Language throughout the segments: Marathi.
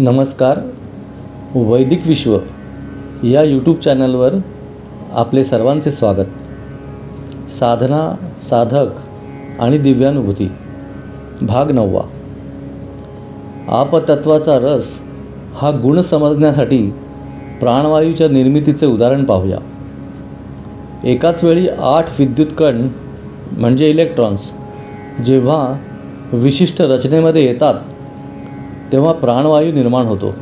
नमस्कार. वैदिक विश्व या यूट्यूब चॅनलवर आपले सर्वांचे स्वागत. साधना साधक आणि दिव्यानुभूती. भाग नववा. आपतत्वाचा रस हा गुण समजण्यासाठी प्राणवायूच्या निर्मितीचे उदाहरण पाहूया. एकाच वेळी आठ विद्युत कण म्हणजे इलेक्ट्रॉन्स जेव्हा विशिष्ट रचनेमध्ये येतात तेव्हा प्राणवायू निर्माण होतो.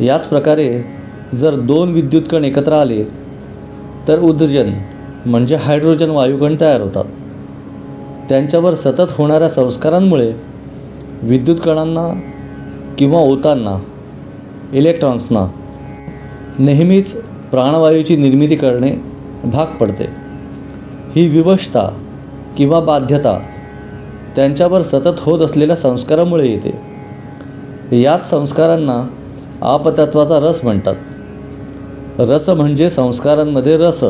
याच प्रकारे जर दोन विद्युत कण एकत्र आले तर उद्रजन म्हणजे हायड्रोजन वायुकण तयार होतात. त्यांच्यावर सतत होणाऱ्या संस्कारांमुळे विद्युत कणांना किंवा ओतांना इलेक्ट्रॉन्सना नेहमीच प्राणवायूची निर्मिती करणे भाग पडते. ही विवशता किंवा बाध्यता त्यांच्यावर सतत होत असलेल्या संस्कारामुळे येते. याच संस्कारांना आपतत्वाचा रस म्हणतात. रस म्हणजे संस्कारांमध्ये रस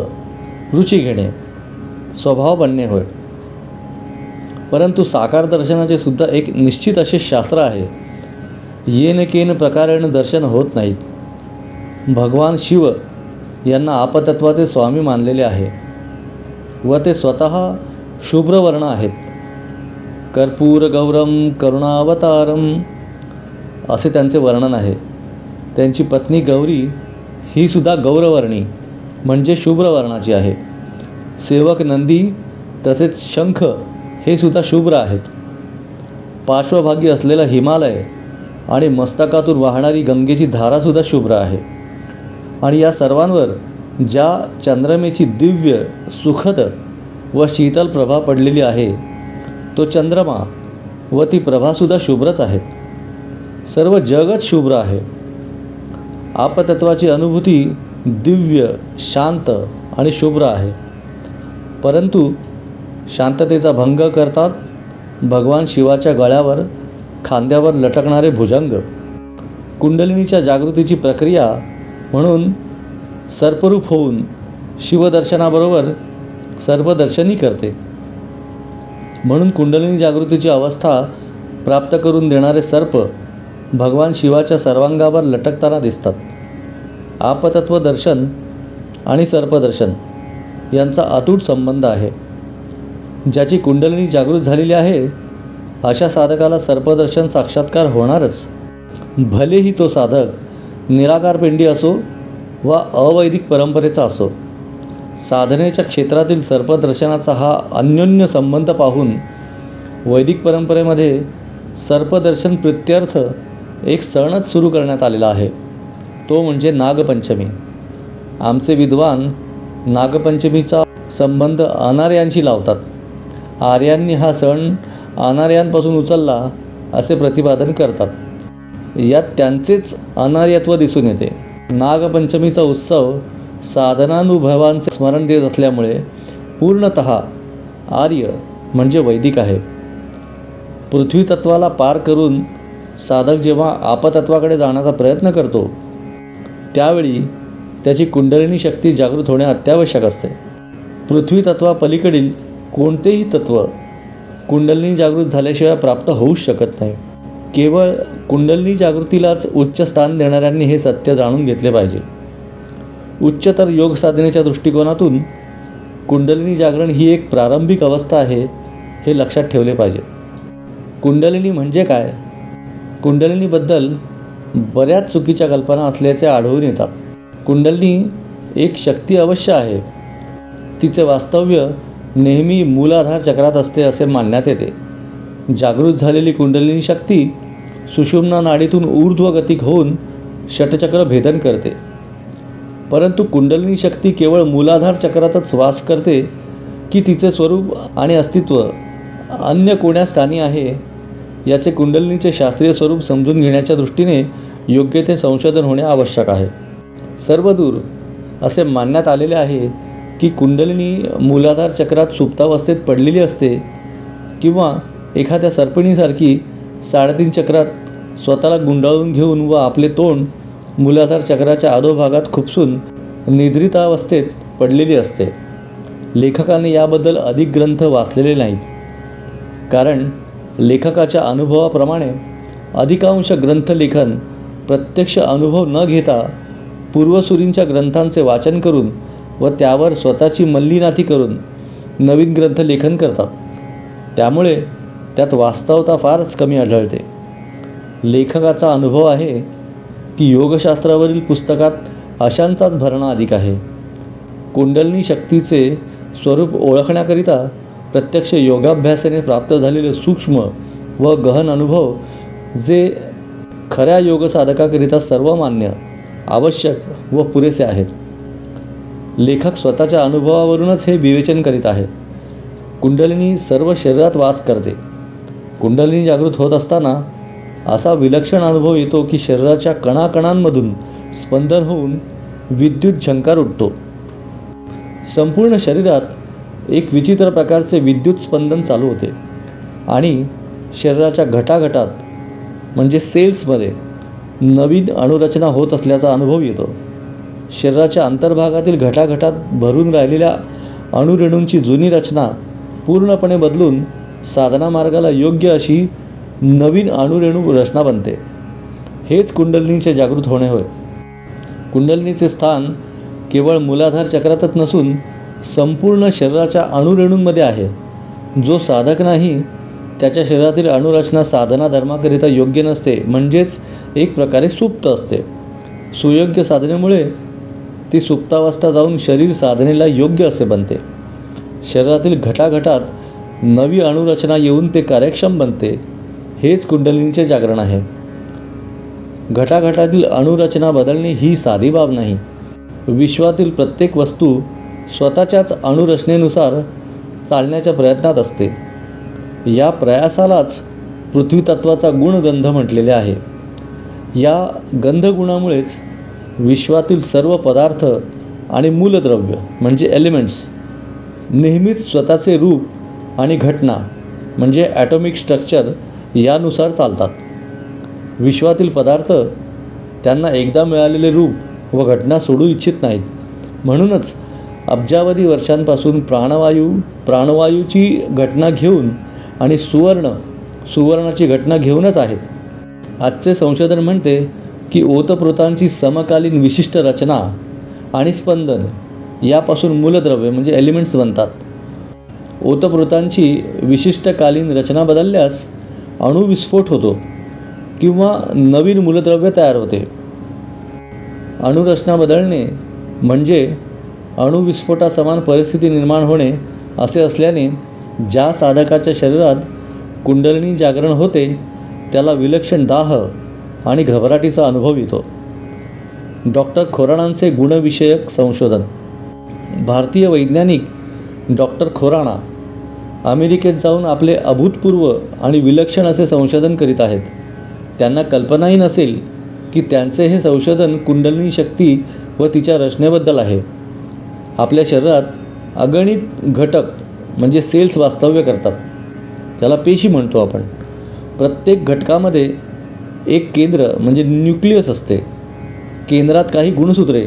रुची घेणे स्वभाव बनणे होय. परंतु साकार दर्शनाचे सुद्धा एक निश्चित असे शास्त्र आहे. येन केन प्रकारेण दर्शन होत नाहीत. भगवान शिव यांना आपतत्वाचे स्वामी मानलेले आहे व ते स्वतः शुभ्रवर्ण आहेत. कर्पूर गौरम करुणावतारम असे त्यांचे वर्णन आहे. त्यांची पत्नी गौरी ही सुद्धा गौरवर्णी म्हणजे शुभ्रवर्णाची आहे. सेवक नंदी तसेच शंख हे सुद्धा शुभ्र आहेत. पार्श्वभागी असलेला हिमालय आणि मस्तकातून वाहणारी गंगेची धारासुद्धा शुभ्र आहे. आणि या सर्वांवर ज्या चंद्रमेची दिव्य सुखद व शीतल प्रभा पडलेली आहे तो चंद्रमा व ती प्रभासुद्धा शुभ्रच आहेत. सर्व जगच शुभ्र आहे. आपतत्वाची अनुभूती दिव्य शांत आणि शुभ्र आहे. परंतु शांततेचा भंग करतात भगवान शिवाच्या गळ्यावर खांद्यावर लटकणारे भुजंग. कुंडलिनीच्या जागृतीची प्रक्रिया म्हणून सर्परूप होऊन शिवदर्शनाबरोबर सर्पदर्शनी करते. म्हणून कुंडलिनी जागृतीची अवस्था प्राप्त करून देणारे सर्प भगवान शिवाच्या सर्वांगावर लटकताना दिसतात. आपतत्व दर्शन आणि सर्पदर्शन यांचा अतूट संबंध आहे. ज्याची कुंडलिनी जागृत झालेली आहे अशा साधकाला सर्पदर्शन साक्षात्कार होणारच. भलेही तो साधक निराकार पिंडी असो वा अवैदिक परंपरेचा असो साधनेच्या क्षेत्रातील सर्पदर्शनाचा हा अन्योन्य संबंध पाहून वैदिक परंपरेमध्ये सर्पदर्शन प्रित्यर्थ एक सणच सुरू करण्यात आलेला आहे. तो म्हणजे नागपंचमी. आमचे विद्वान नागपंचमीचा संबंध अनार्यांशी लावतात. आर्यांनी हा सण अनार्यांपासून उचलला असे प्रतिपादन करतात. यात त्यांचेच अनार्यत्व दिसून येते. नागपंचमीचा उत्सव साधनानुभवांचे स्मरण देत असल्यामुळे पूर्णत आर्य म्हणजे वैदिक आहे. पृथ्वीतत्वाला पार करून साधक जेव्हा आपतत्वाकडे जाण्याचा प्रयत्न करतो त्यावेळी त्याची कुंडलिनी शक्ती जागृत होणे अत्यावश्यक असते. पृथ्वी तत्वापलीकडील कोणतेही तत्त्व कुंडलिनी जागृत झाल्याशिवाय प्राप्त होऊच शकत नाही. केवळ कुंडलिनी जागृतीलाच उच्च स्थान देणाऱ्यांनी हे सत्य जाणून घेतले पाहिजे. उच्चतर योग साधनेच्या दृष्टिकोनातून कुंडलिनी जागरण ही एक प्रारंभिक अवस्था आहे हे लक्षात ठेवले पाहिजे. कुंडलिनी म्हणजे काय? कुंडलिनीबद्दल बऱ्याच चुकीच्या कल्पना असल्याचे आढळून येतात. कुंडलिनी एक शक्ती अवश्य आहे. तिचे वास्तव्य नेहमी मूलाधार चक्रात असते असे मानण्यात येते. जागृत झालेली कुंडलिनी शक्ती सुषुम्ना नाडीतून ऊर्ध्वगतिक होऊन षटचक्र भेदन करते. परंतु कुंडलिनी शक्ती केवळ मूलाधार चक्रातच वास करते की तिचे स्वरूप आणि अस्तित्व अन्य कोण्या स्थानी आहे याचे कुंडलिनीचे शास्त्रीय स्वरूप समजून घेण्याच्या दृष्टीने योग्य ते संशोधन होणे आवश्यक आहे. सर्वदूर असे मानण्यात आलेले आहे की कुंडलिनी मूलाधार चक्रात सुप्तावस्थेत पडलेली असते किंवा एखाद्या सर्पिणीसारखी साडेतीन चक्रात स्वतःला गुंडाळून घेऊन व आपले तोंड मूलाधार चक्राच्या अधोभागात खुपसून निद्रितावस्थेत पडलेली असते. लेखकाने याबद्दल अधिक ग्रंथ वाचलेले नाहीत. कारण लेखकाच्या अनुभवाप्रमाणे अधिकांश ग्रंथलेखन प्रत्यक्ष अनुभव न घेता पूर्वसुरींच्या ग्रंथांचे वाचन करून व त्यावर स्वतःची मल्लीनाथी करून नवीन ग्रंथ लेखन करतात. त्यामुळे त्यात वास्तवता फारच कमी आढळते. लेखकाचा अनुभव आहे की योगशास्त्रावरील पुस्तकात अशांचाच भरणा अधिक आहे. कुंडलनी शक्तीचे स्वरूप ओळखण्याकरिता प्रत्यक्ष योगाभ्यासाने प्राप्त झालेले सूक्ष्म व गहन अनुभव जे खऱ्या योगसाधकाकरिता सर्वमान्य आवश्यक व पुरेसे आहेत. लेखक स्वतःच्या अनुभवावरूनच हे विवेचन करीत आहे. कुंडलिनी सर्व शरीरात वास करते. कुंडलिनी जागृत होत असताना असा विलक्षण अनुभव येतो की शरीराच्या कणाकणांमधून स्पंदन होऊन विद्युत झंकार उठतो. संपूर्ण शरीरात एक विचित्र प्रकारचे विद्युत स्पंदन चालू होते. आणि शरीराच्या घटाघटात म्हणजे सेल्समध्ये नवीन अणुरचना होत असल्याचा अनुभव येतो. शरीराच्या अंतर्भागातील घटाघटात भरून राहिलेल्या अणुरेणूंची जुनी रचना पूर्णपणे बदलून साधना मार्गाला योग्य अशी नवीन अणुरेणू रचना बनते. हेच कुंडलिनीचे जागृत होणे होय. कुंडलिनीचे स्थान केवळ मूलाधार चक्रातच नसून संपूर्ण शरीराच्या अणुरेणूंमध्ये आहे. जो साधक नाही त्याच्या शरीरातील अणुरचना साधना धर्माकरिता योग्य नसते म्हणजेच एक प्रकारे सुप्त असते. सुयोग्य साधनेमुळे ती सुप्तावस्था जाऊन शरीर साधनेला योग्य असे बनते. शरीरातील घटाघटात नवी अणुरचना येऊन ते कार्यक्षम बनते हेच कुंडलिनीचे जागरण आहे. घटाघटातील अणुरचना बदलणे ही साधी बाब नाही. विश्वातील प्रत्येक वस्तू स्वतःच्याच अणुरचनेनुसार चालण्याच्या प्रयत्नात असते. या प्रयासालाच पृथ्वीतत्वाचा गुणगंध म्हटलेले आहे. या गंधगुणामुळेच विश्वातील सर्व पदार्थ आणि मूलद्रव्य म्हणजे एलिमेंट्स नेहमीच स्वतःचे रूप आणि घटना म्हणजे ॲटॉमिक स्ट्रक्चर यानुसार चालतात. विश्वातील पदार्थ त्यांना एकदा मिळालेले रूप व घटना सोडू इच्छित नाहीत. म्हणूनच अब्जावधी वर्षांपासून प्राणवायू प्राणवायूची घटना घेऊन आणि सुवर्ण सुवर्णाची घटना घेऊनच आहेत. आजचे संशोधन म्हणते की ओतप्रोतांची समकालीन विशिष्ट रचना आणि स्पंदन यापासून मूलद्रव्य म्हणजे एलिमेंट्स बनतात. ओतप्रोतांची विशिष्टकालीन रचना बदलल्यास अणुविस्फोट होतो किंवा नवीन मूलद्रव्य तयार होते. अणुरचना बदलणे म्हणजे अणुविस्फोटासमान परिस्थिती निर्माण होणे असे असल्याने ज्या साधकाच्या शरीरात कुंडलिनी जागरण होते त्याला विलक्षण दाह आणि घबराटीचा अनुभव येतो. डॉक्टर खोराणांचे गुणविषयक संशोधन. भारतीय वैज्ञानिक डॉक्टर खोराणा अमेरिकेत जाऊन आपले अभूतपूर्व आणि विलक्षण असे संशोधन करीत आहेत. त्यांना कल्पनाही नसेल की त्यांचे हे संशोधन कुंडलिनी शक्ती व तिच्या रचनेबद्दल आहे. आपल्या शरीरात अगणित घटक म्हणजे सेल्स वास्तव्य करतात. त्याला पेशी म्हणतो आपण. प्रत्येक घटकामध्ये एक केंद्र म्हणजे न्यूक्लियस असते. केंद्रात काही गुणसूत्रे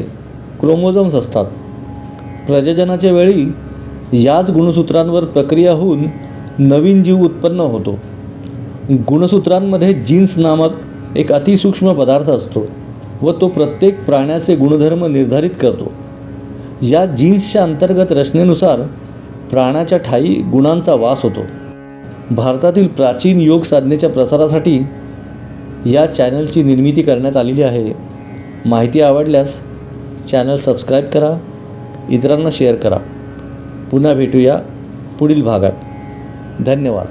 क्रोमोझोम्स असतात. प्रजननाच्या वेळी याच गुणसूत्रांवर प्रक्रिया होऊन नवीन जीव उत्पन्न होतो. गुणसूत्रांमध्ये जीन्स नामक एक अतिसूक्ष्म पदार्थ असतो व तो प्रत्येक प्राण्याचे गुणधर्म निर्धारित करतो. या जीन्सच्या अंतर्गत रचनेनुसार प्राण्याच्या ठाई गुणांचा वास होतो. भारतातील प्राचीन योग साधनेच्या प्रसारासाठी या चॅनलची निर्मिती करण्यात आलेली आहे. माहिती आवडल्यास चॅनल सबस्क्राईब करा इतरांना शेअर करा. पुन्हा भेटूया पुढील भागात. धन्यवाद.